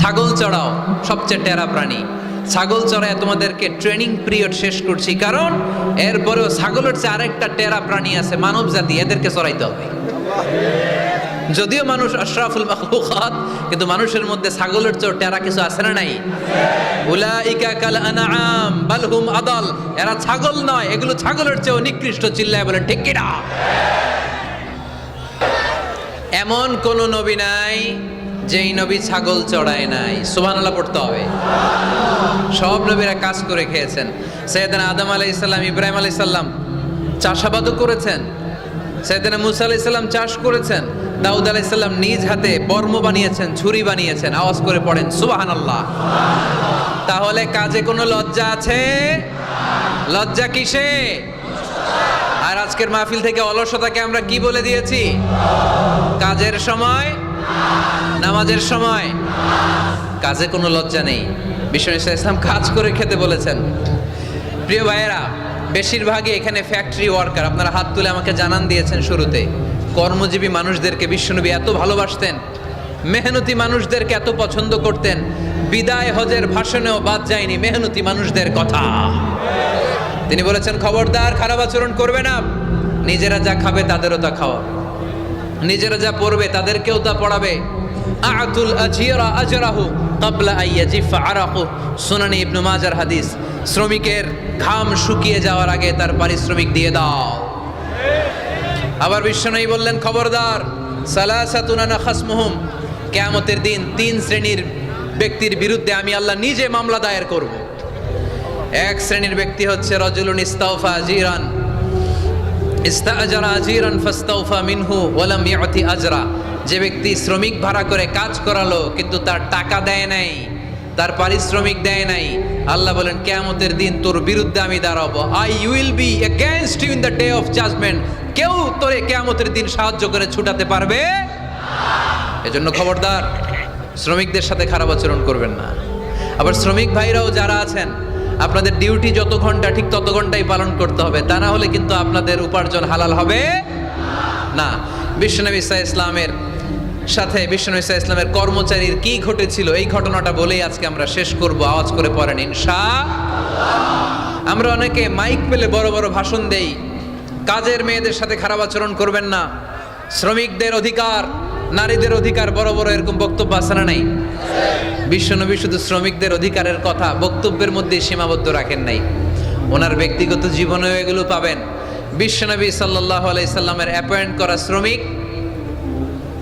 ছাগল চড়াও, সবচেয়ে টেরা প্রাণী। ছাগল চড়ায় তোমাদেরকে ট্রেনিং পিরিয়ড শেষ করছি, কারণ এরপরেও ছাগলের চেয়ে আরেকটা টেরা প্রাণী আছে মানব জাতি, এদেরকে চড়াইতে হবে। যদিও মানুষ আশরাফুল মাখলুকাত, কিন্তু মানুষের মধ্যে ছাগলের চেয়েও টেরা কিছু আছে না নাই? উলাইকা কাল আনআম, বাল হুম আদাল। এরা ছাগল নয়, এগুলো ছাগলের চেয়েও নিকৃষ্ট, চিল্লায় বলে ঠিক এমন কোন নবী নাই যেই নবী ছাগল চড়ায় নাই, সুবহানাল্লাহ পড়তে হবে। সব নবীরা কাজ করে খেয়েছেন। সৈয়দানা আদম আলাইসাল্লাম ইব্রাহিম আলাইসাল্লাম চাষাবাদও করেছেন। সৈয়দানা মুসা আলাইসাল্লাম চাষ করেছেন। দাউদ আলাইসাল্লাম নিজ হাতে বর্ম বানিয়েছেন, ছুরি বানিয়েছেন, আওয়াজ করে পড়েন, সুবহানাল্লাহ। তাহলে কাজে কোনো লজ্জা আছে? লজ্জা কিসে? আর আজকের মাহফিল থেকে অলসতাকে আমরা কি বলে দিয়েছি? কাজের সময় নামাজের সময় কাজে কোনো লজ্জা নেই। বিশ্ব ইসলাম কাজ করে খেতে বলেছেন, প্রিয় ভাইয়েরা, বেশিরভাগই এখানে ফ্যাক্টরি ওয়ার্কার আপনারা হাত তুলে আমাকে জানান দিয়েছেন শুরুতে। কর্মজীবী মানুষদেরকে বিশ্বনবী এত ভালোবাসতেন, মেহনতি মানুষদেরকে এত পছন্দ করতেন, বিদায় হজের ভাষণেও বাদ যায়নি মেহনতি মানুষদের কথা। তিনি বলেছেন, খবরদার, খারাপ আচরণ করবে না। নিজেরা যা খাবে তাদেরও তা খাওয়া। নিজেরা যা পড়বে তাদেরকেও তা পড়াবে। আতুল আজিরা আজরাহু কাবলা আইয়াজিফা আরাকু সুনানি ইবনু মাজার হাদিস। শ্রমিকের ঘাম শুকিয়ে যাওয়ার আগে তার পারিশ্রমিক দিয়ে দাও। আবার বিশ্বনবী বললেন, খবরদার সালাসাতুনানা খাসমুহুম। কিয়ামতের দিন তিন শ্রেণির ব্যক্তির বিরুদ্ধে আমি আল্লাহ নিজে মামলা দায়ের করব। এক শ্রেণির ব্যক্তি হচ্ছে রজুলুন ইস্তাউফা আজিরান যে ব্যক্তি শ্রমিক ভাড়া করে কাজ করালো, কিন্তু তার টাকা দেয় নাই, তার পারিশ্রমিক দেয় নাই, আল্লাহ বলেন, কেয়ামতের দিন তোর বিরুদ্ধে আমি দাঁড়াবো। I will be against you in the day of judgement কেউ তোরে কেয়ামতের দিন সাহায্য করে ছুটাতে পারবে? এজন্য খবরদার, শ্রমিকদের সাথে খারাপ আচরণ করবেন না। আবার শ্রমিক ভাইরাও যারা আছেন আপনাদের ডিউটি যত ঘণ্টা, ঠিক তত ঘন্টাই পালন করতে হবে। তা না হলে কিন্তু আপনাদের উপার্জন হালাল হবে না। বিশ্বনবী ইসা ইসলামের সাথে বিশ্বনবী ইসা ইসলামের কর্মচারীর কি ঘটেছিল, এই ঘটনাটা বলেই আজকে আমরা শেষ করব। আওয়াজ করে পড়েন ইনশা আমরা অনেকে মাইক পেলে বড় বড় ভাষণ দেই। কাজের মেয়েদের সাথে খারাপ আচরণ করবেন না। শ্রমিকদের অধিকার নারীদের অধিকার বড় বড় এরকম বক্তব্য আছে না নাই? বিশ্বনবী শুধু শ্রমিকদের অধিকারের কথা বক্তব্যের মধ্যে সীমাবদ্ধ রাখেন নাই। ওনার ব্যক্তিগত জীবনেও এগুলো পাবেন। বিশ্বনবী সাল্লাহ আলাইসাল্লামের অ্যাপয়েন্ট করা শ্রমিক,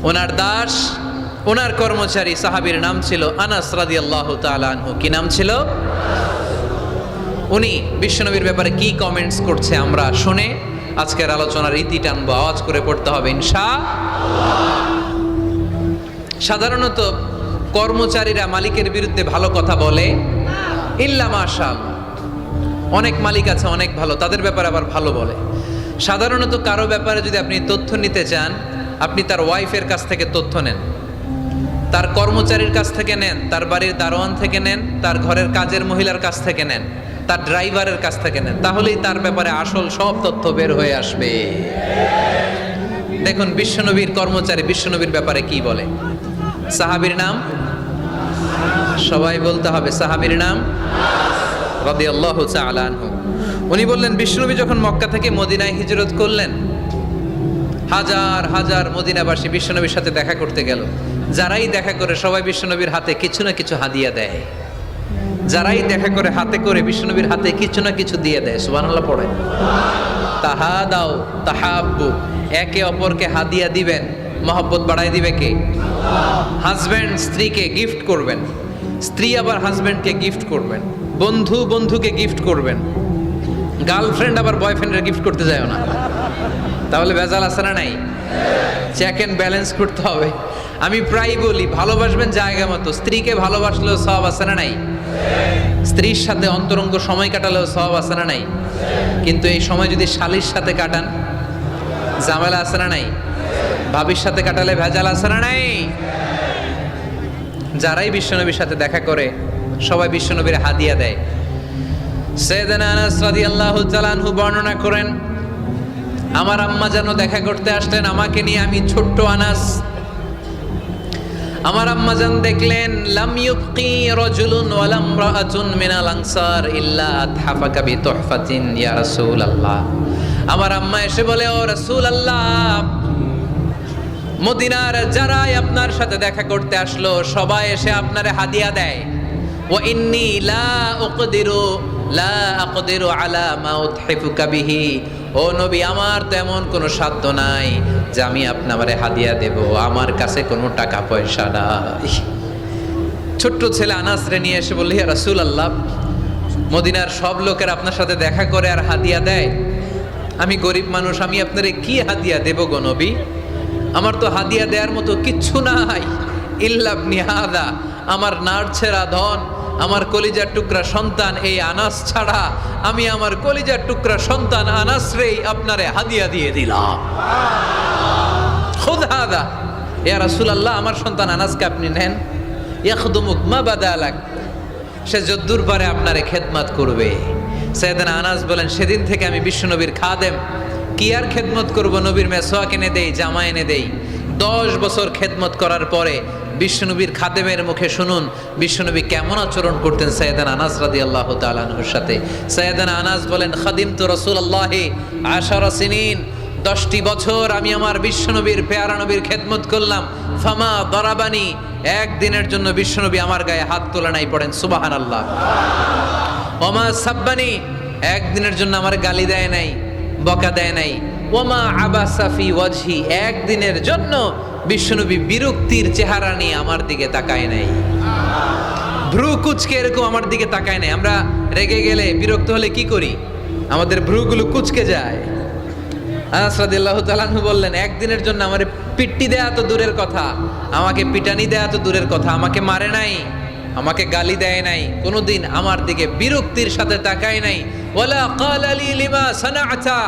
ওনার দাস, ওনার কর্মচারী সাহাবীর নাম ছিল আনাস রাদি আল্লাহ তালু কি নাম ছিল? উনি বিশ্বনবীর ব্যাপারে কি কমেন্টস করছে আমরা শুনে আজকের আলোচনার ইতি টানবো, আওয়াজ করে পড়তে হবে ইনশা সাধারণত কর্মচারীরা মালিকের বিরুদ্ধে ভালো কথা বলে। ইল্লা মাশাল অনেক মালিক আছে, অনেক ভালো, তাদের ব্যাপারে আবার ভালো বলে। সাধারণত কারও ব্যাপারে যদি আপনি তথ্য নিতে চান, আপনি তার ওয়াইফের কাছ থেকে তথ্য নেন। তার কর্মচারীর কাছ থেকে নেন, তার বাড়ির দারোয়ান থেকে নেন, তার ঘরের কাজের মহিলার কাছ থেকে নেন, তার ড্রাইভারের কাছ থেকে নেন, তাহলেই তার ব্যাপারে আসল সব তথ্য বের হয়ে আসবে। দেখুন, বিশ্বনবীর কর্মচারী বিশ্বনবীর ব্যাপারে কি বলে? সাহাবীর নাম? সবাই বলতে হবে সাহাবীর নাম? আল্লাহ উনি বললেন বিষ্ণুবী যখন মক্কা থেকে মদিনায় হিজরত করলেন, হাজার হাজার মদিনাবাসী বিশ্বনবীর সাথে দেখা করতে গেল। যারাই দেখা করে, সবাই বিশ্বনবীর হাতে কিছু না কিছু হাদিয়া দেয় যারাই দেখা করে, হাতে করে, বিশ্বনবীর হাতে কিছু না কিছু দিয়ে দেয়। সুবহানাল্লাহ পড়ে তাহা দাও তাহাব্বু, একে অপরকে হাদিয়া দিবেন। মহব্বত বাড়াই দিবে কে? হাজব্যান্ড স্ত্রীকে গিফট করবেন। স্ত্রী আবার হাজব্যান্ডকে গিফট করবেন। বন্ধু বন্ধুকে গিফট করবেন। গার্লফ্রেন্ড আবার বয়ফ্রেন্ডের গিফট করতে যায় না। তাহলে ভেজাল আছে না নাই? চেক অ্যান্ড ব্যালেন্স করতে হবে। আমি প্রায় বলি, ভালোবাসবেন জায়গা মতো। স্ত্রীকে ভালোবাসলেও সব আছে না নাই? স্ত্রীর সাথে অন্তরঙ্গ সময় কাটালেও সব আছে না নাই? কিন্তু এই সময় যদি শালির সাথে কাটান, ঝামেলা আছে না নাই? ভাবির সাথে কাটালে ভেজাল আছে না নাই? যারাই বিশ্বনবীর সাথে দেখা করে, সবাই বিশ্বনবীর হাদিয়া দেয়। সৈয়দানা আনাস রাদিয়াল্লাহু তাআলা আনহু বর্ণনা করেন, আমার আম্মা যেন দেখা করতে আসলেন, আমাকে নিয়ে আমি ছোট্ট আনাস। আমার আম্মাজান দেখলেন, লাম ইউবকি রাজুলুন ওয়ালাম রাআতুন মিনাল আনসার ইল্লা আতহাফাকা বি তুহফাতিন ইয়া রাসূলুল্লাহ। আমার আম্মা এসে বলে, ও রাসূলুল্লাহ মদিনার যারাই আপনার সাথে দেখা করতে আসলো, সবাই এসে আপনারে হাদিয়া দেয়। ও ইন্নি লা উকদিরু, লা আকদিরু আলা মা উতহিফুকা বিহি। ও নবী, আমার তেমন কোনো সাধ্য নাই যে আমি আপনারে হাদিয়া দেব। আমার কাছে কোনো টাকা পয়সা নাই। ছোট্ট ছেলে আনাসরে নিয়ে এসে বললি রাসূল আল্লাহ মদিনার সব লোকের আপনার সাথে দেখা করে আর হাদিয়া দেয়? আমি গরিব মানুষ, আমি আপনারে কি হাদিয়া দেব গো নবী? আমার তো হাদিয়া দেওয়ার মতো কিচ্ছু নাই। ইল্লাবনি নিহাদা আমার নাড়ছেরা ধন, আমার কলিজার টুকরা সন্তান, এই আনাস ছাড়া আমি আমার কলিজার টুকরা সন্তান আনাসরেই আপনারে হাদিয়া দিয়ে দিলাম। খুদ হাদা, ইয়া রাসূলুল্লাহ, আমার সন্তান আনাসকে আপনি নেন। ইয়াখদুমুক মা বাদালাক, সে যদ্দূর পারে আপনারে খেদমত করবে। সৈয়দনা আনাস বলেন, সেদিন থেকে আমি বিশ্বনবীর খাদেম কি আর খেদমত করব নবীর মেসোয়াক এনে দেই, জামা এনে দেই? দশ বছর খেদমত করার পরে বিশ্বনবীর খাদেমের মুখে শুনুন, বিশ্বনবী কেমন আচরণ করতেন সৈয়দান আনাস রাদি আল্লাহ তালানহুর সাথে? সৈয়দান আনাস বলেন, খাদিম তো রসুল আল্লাহে আশারা সিনিন। দশটি বছর আমি আমার বিশ্বনবীর পেয়ারা নবীর খেদমত করলাম। ফামা দরাবানি। একদিনের জন্য বিশ্বনবী আমার গায়ে হাত তোলা নাই পড়েন সুবাহান আল্লাহ ওমা সাব্বানি। একদিনের জন্য আমার গালি দেয় নাই। বকা দেয় নাই। ওমা আবা সাফি ওয়াজহি, একদিনের জন্য বিশ্বনবী বিরক্তির চেহারা নিয়ে আমার দিকে তাকায় নাই। ভ্রু কুচকে এরকম আমার দিকে তাকায় নাই। আমরা রেগে গেলে বিরক্ত হলে কি করি? আমাদের ভ্রুগুলো কুচকে যায়। আনাস রাদিয়াল্লাহু তাআলাহু বললেন, একদিনের জন্য আমারে পিট্টি দেয়া তো দূরের কথা, আমাকে পিটানি দেয়া তো দূরের কথা, আমাকে মারে নাই, আমাকে গালি দেয় নাই, কোনোদিন আমার দিকে বিরক্তির সাথে তাকায় নাই ওয়ালা ক্বালা লি লিমা সানাআতা,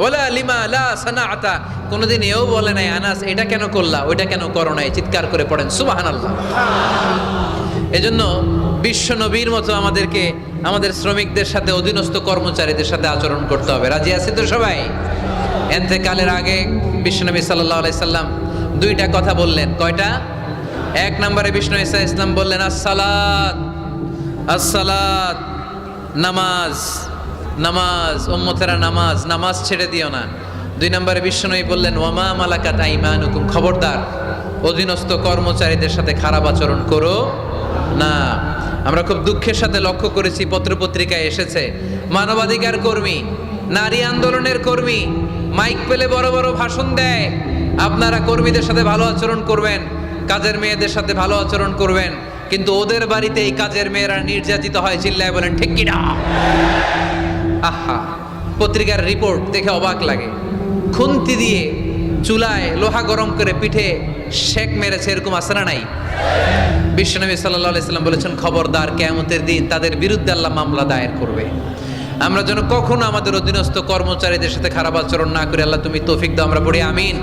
ওয়ালা লিমা লা সানাআতা। কোনোদিন এও বলে নাই, আনাস, এটা কেন করলা? ওইটা কেন করো নাই? চিৎকার করে পড়েন, সুবহানাল্লাহ। এজন্য বিশ্ব নবীর মতো আমাদেরকে, আমাদের শ্রমিকদের সাথে, অধীনস্থ কর্মচারীদের সাথে আচরণ করতে হবে। রাজি আছে তো সবাই? এতেকালের আগে বিশ্বনবী সাল্লাহ সাল্লাম দুইটা কথা বললেন। কয়টা? এক নম্বরে বিষ্ণু ইসা ইসলাম বললেন, আসসালাত আসসালাত। নামাজ নামাজ, উম্মতেরা নামাজ নামাজ ছেড়ে দিও না। দুই নম্বরে বিষ্ণুই বললেন, ওয়ামা মালাকাত আইমানুকুম? খবরদার, অধীনস্থ কর্মচারীদের সাথে খারাপ আচরণ করো না। আমরা খুব দুঃখের সাথে লক্ষ্য করেছি, পত্রপত্রিকায় এসেছে, মানবাধিকার কর্মী, নারী আন্দোলনের কর্মী, মাইক পেলে বড় বড় ভাষণ দেয়। আপনারা কর্মীদের সাথে ভালো আচরণ করবেন, কাজের মেয়েদের সাথে ভালো আচরণ করবেন কিন্তু ওদের বাড়িতে এই কাজের মেয়েরা নির্যাতিত হয়, চিল্লায় বলেন, ঠিক কিনা? আহা, পত্রিকার রিপোর্ট দেখে অবাক লাগে। খুন্তি দিয়ে চুলায় লোহা গরম করে পিঠে শেক মেরেছে এরকম আছে না নাই? বিশ্বনবী সাল্লাহ সাল্লাম বলেছেন, খবরদার কেয়ামতের দিন তাদের বিরুদ্ধে আল্লাহ মামলা দায়ের করবে। আমরা যেন কখনো আমাদের অধীনস্থ কর্মচারীদের সাথে খারাপ আচরণ না করে। আল্লাহ তুমি তৌফিক দাও, আমরা পড়ি, আমিন।